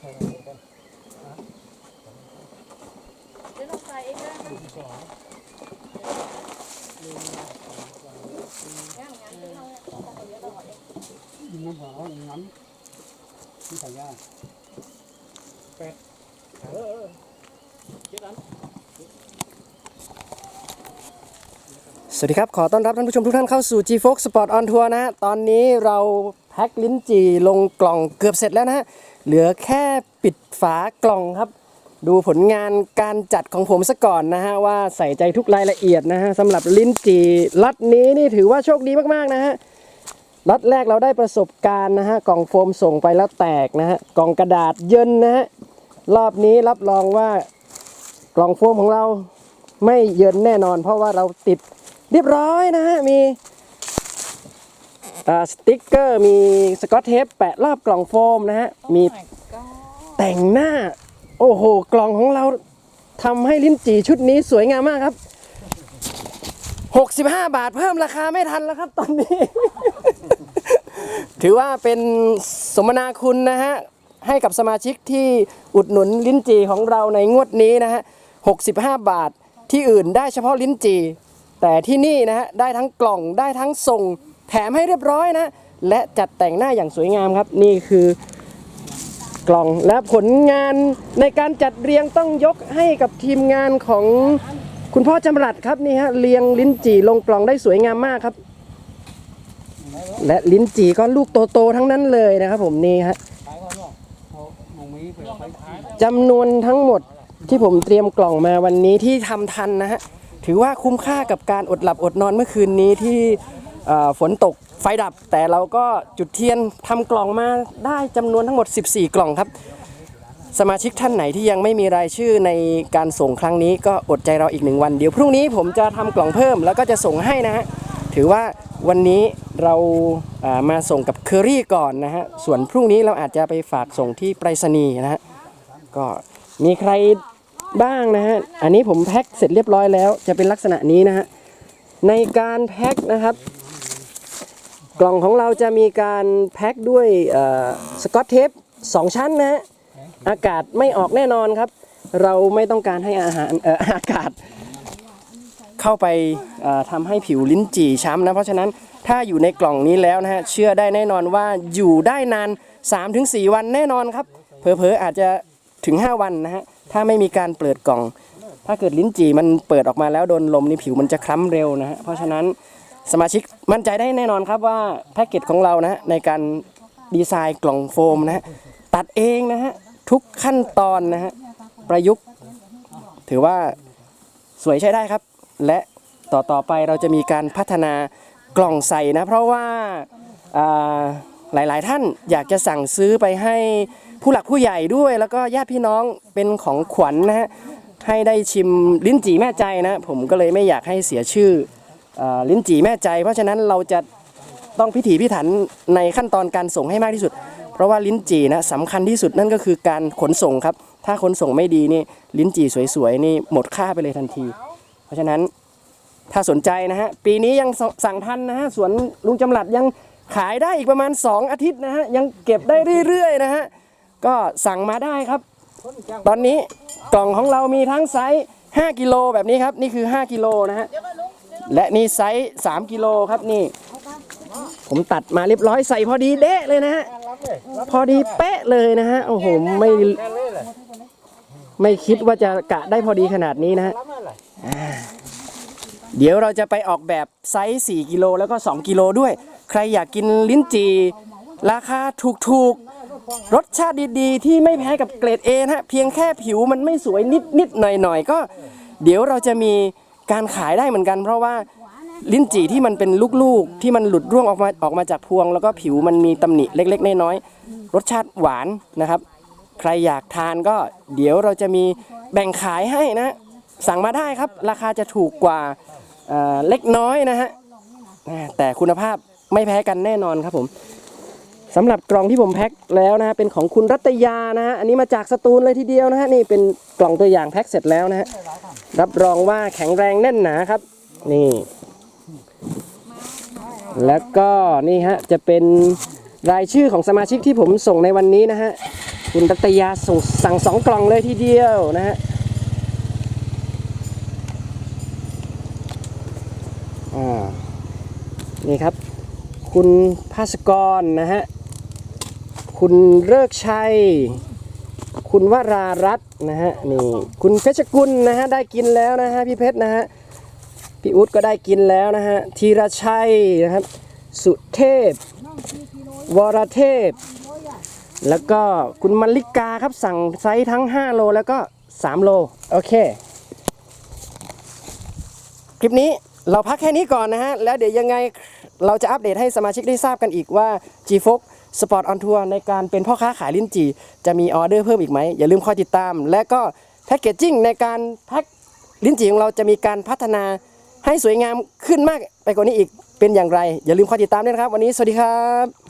เดี๋ยวเราใส่เองนะงานงานที่เราเนี่ยต้องบอกเยอะตลอดเองน้ำหอมน้ำที่ใส่ยาแปดเออเจ็ดอันสวัสดีครับ ขอต้อนรับท่านผู้ชมทุกท่านเข้าสู่ G Fox Sport on Tour นะฮะ ตอนนี้เรา แพ็คลิ้นจี่ลงกล่องเกือบเสร็จแล้วนะฮะเหลือแค่ปิดฝากล่องครับ ดูผลงานการจัดของผมซะก่อนนะฮะว่าใส่ใจทุกรายละเอียดนะฮะสำหรับลิ้นจี่ล็อตนี้นี่ถือว่าโชคดีมากๆนะฮะล็อตแรกเราได้ประสบการณ์นะฮะกล่องโฟมส่งไปแล้วแตกนะฮะกล่องกระดาษเยินนะฮะรอบนี้รับรองว่ากล่องโฟมของเราไม่เยินแน่นอน เพราะว่าเราติดเรียบร้อยนะฮะมี สติ๊กเกอร์มีสกอตเทปแปะรอบกล่องโฟมนะฮะ มีแต่งหน้า โอ้โห กล่องของเราทำให้ลิ้นจี่ชุดนี้สวยงามมากครับ 65 บาทเพิ่มราคาไม่ทันแล้วครับตอนนี้ ถือว่าเป็นสมนาคุณนะฮะ ให้กับสมาชิกที่อุดหนุนลิ้นจี่ของเราในงวดนี้นะฮะ 65 บาทที่อื่นได้เฉพาะลิ้นจี่แต่ที่นี่นะฮะ ได้ทั้งกล่องได้ทั้งส่ง แถมให้เรียบร้อยนะ และจัดแต่งหน้าอย่างสวยงามครับ นี่คือกล่องและผลงานในการจัดเรียงต้องยกให้กับทีมงานของคุณพ่อจำรัดครับนี่ฮะเรียงลิ้นจี่ลงกล่องได้สวยงามมากครับ และลิ้นจี่ก็ลูกโตๆทั้งนั้นเลยนะครับผมนี่ฮะจำนวนทั้งหมดที่ผมเตรียมกล่องมาวันนี้ที่ทำทันนะฮะถือว่าคุ้มค่ากับการอดหลับอดนอนเมื่อคืนนี้ที่ ฝนตกไฟดับ แต่เราก็จุดเทียนทำกล่องมาได้จำนวนทั้งหมด 14 กล่องครับ สมาชิกท่านไหนที่ยังไม่มีรายชื่อในการส่งครั้งนี้ก็อดใจเราอีกหนึ่งวัน เดี๋ยวพรุ่งนี้ผมจะทำกล่องเพิ่มแล้วก็จะส่งให้นะฮะถือว่าวันนี้เราอ่ามาส่งกับเคอรี่ก่อนนะฮะส่วนพรุ่งนี้เราอาจจะไปฝากส่งที่ไปรษณีย์นะฮะก็มีใครบ้างนะฮะ อันนี้ผมแพ็คเสร็จเรียบร้อยแล้ว จะเป็นลักษณะนี้นะฮะ ในการแพ็คนะครับ กล่องของเราจะมีการแพ็คด้วยสกอตเทปสองชั้นนะฮะอากาศไม่ออกแน่นอนครับ เราไม่ต้องการให้อาหารอออากาศ เข้าไปเอ่อทำให้ผิวลิ้นจี่ช้ำนะเพราะฉะนั้นถ้าอยู่ในกล่องนี้แล้วนะฮะเชื่อได้แน่นอนว่าอยู่ได้นาน 3-4 วันแน่นอนครับเผลอๆอาจจะถึง 5 วันนะฮะถ้าไม่มีการเปิดกล่อง ถ้าเกิดลิ้นจี่มันเปิดออกมาแล้วโดนลมนี่ผิวมันจะคล้ำเร็วนะฮะเพราะฉะนั้น สมาชิกมั่นใจได้แน่นอนครับว่าแพ็กเกจของเรานะฮะในการดีไซน์กล่องโฟมนะฮะตัดเองนะฮะทุกขั้นตอนนะฮะประยุกต์ ถือว่าสวยใช้ได้ครับ และต่อต่อไปเราจะมีการพัฒนากล่องใส่นะ เพราะว่าอ่าหลายๆท่านอยากจะสั่งซื้อไปให้ผู้หลักผู้ใหญ่ด้วย แล้วก็ญาติพี่น้องเป็นของขวัญนะฮะให้ได้ชิมลิ้นจี่แม่ใจนะ ผมก็เลยไม่อยากให้เสียชื่อ ลิ้นจี่แม่ใจ เพราะฉะนั้นเราจะต้องพิถีพิถันในขั้นตอนการส่งให้มากที่สุด เพราะว่าลิ้นจี่นะสำคัญที่สุดนั่นก็คือการขนส่งครับ ถ้าขนส่งไม่ดีนี่ลิ้นจี่สวยๆนี่หมดค่าไปเลยทันที เพราะฉะนั้นถ้าสนใจนะฮะปีนี้ยังสสั่งทันนะฮะสวนลุงจำหลัดยังขายได้อีกประมาณ 2 อาทิตย์นะฮะยังเก็บได้เรื่อยๆนะฮะก็สั่งมาได้ครับ ตอนนี้กล่องของเรามีทั้งไซส์5กิโลแบบนี้ครับ นี่คือ 5กิโลนะฮะ และนี่ไซส์3กิโลครับนี่ ผมตัดมาเรียบร้อยใส่พอดีเด๊ะเลยนะฮะพอดีเป๊ะเลยนะฮะโอ้โหไม่ไม่คิดว่าจะกะได้พอดีขนาดนี้นะฮะเดี๋ยวเราจะไปออกแบบไซส์4กิโลแล้วก็ 2 กิโลด้วย ใครอยากกินลิ้นจี่ราคาถูกๆ รสชาติดีๆ ที่ไม่แพ้กับเกรด A นะฮะเพียงแค่ผิวมันไม่สวยนิดๆหน่อยๆ ก็ เดี๋ยวเราจะมี การขายได้เหมือนกัน เพราะว่าลิ้นจี่ที่มันเป็นลูกๆ ที่มันหลุดร่วงออกมาออกมาจากพวง แล้วก็ผิวมันมีตำหนิเล็ก ๆ น้อยๆรสชาติหวานนะครับ ใครอยากทานก็เดี๋ยวเราจะมีแบ่งขายให้นะ สั่งมาได้ครับ ราคาจะถูกกว่าเอ่อเล็กน้อยนะฮะแต่คุณภาพไม่แพ้กันแน่นอนครับผม สำหรับกล่องที่ผมแพ็คแล้วนะฮะเป็นของคุณรัตยานะฮะอันนี้มาจากสตูลเลยทีเดียวนะฮะนี่เป็นกล่องตัวอย่างแพ็คเสร็จแล้วนะฮะรับรองว่าแข็งแรงแน่นหนาครับ นี่ แล้วก็นี่ฮะจะเป็นรายชื่อของสมาชิกที่ผมส่งในวันนี้นะฮะคุณรัตยาส่งสั่งสองกล่องเลยทีเดียวนะฮะนี่ครับ คุณภาสกรนะฮะ คุณเลิกชัย คุณวรารัตน์นะฮะนี่คุณเพชรกุลนะฮะได้กินแล้วนะฮะพี่เพชรนะฮะพี่อุ๊ดก็ได้กินแล้วนะฮะธีรชัยนะครับ สุเทพ วรเทพ แล้วก็คุณมลิกาครับสั่งไซส์ทั้ง 5 โลแล้วก็ 3 โล โอเค คลิปนี้เราพักแค่นี้ก่อนนะฮะ แล้วเดี๋ยวยังไงเราจะอัปเดตให้สมาชิกได้ทราบกันอีกว่า สปอร์ตออนทัวร์ในการเป็นพ่อค้าขายลิ้นจี่จะมีออเดอร์เพิ่มอีกไหมอย่าลืมคอยติดตาม และก็แพ็กเกจจิ้งในการแพ็คลิ้นจี่ของเราจะมีการพัฒนาให้สวยงามขึ้นมากไปกว่านี้อีกเป็นอย่างไร อย่าลืมคอยติดตามด้วยนะครับ วันนี้สวัสดีครับ